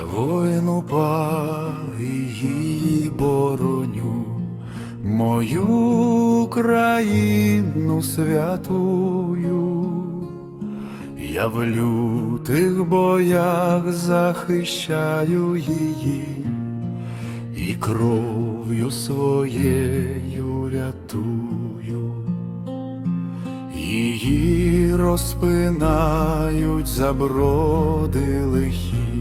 воїну па і її бороню, мою Україну святую. Я в лютих боях захищаю її і кров'ю своєю рятую. Її розпинають заброди лихі,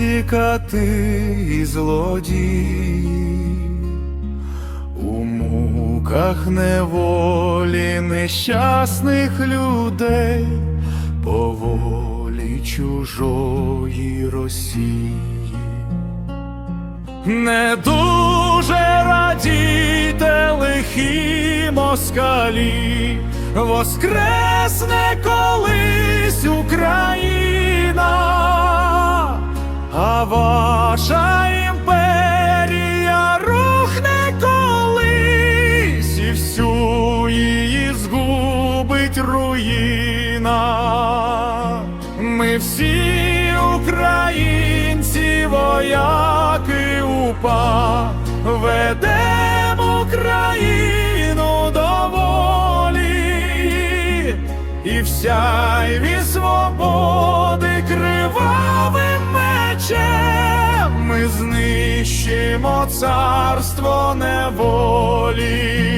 убивці кати і злодії. У муках неволі нещасних людей по волі чужої Росії. Не дуже радійте лихі москалі, воскресне колись Україна, ваша імперія рухне колись і всю її згубить руїна. Ми всі українці, вояки упа, ведемо країну до волі, і в сяйві свободи знищимо царство неволі.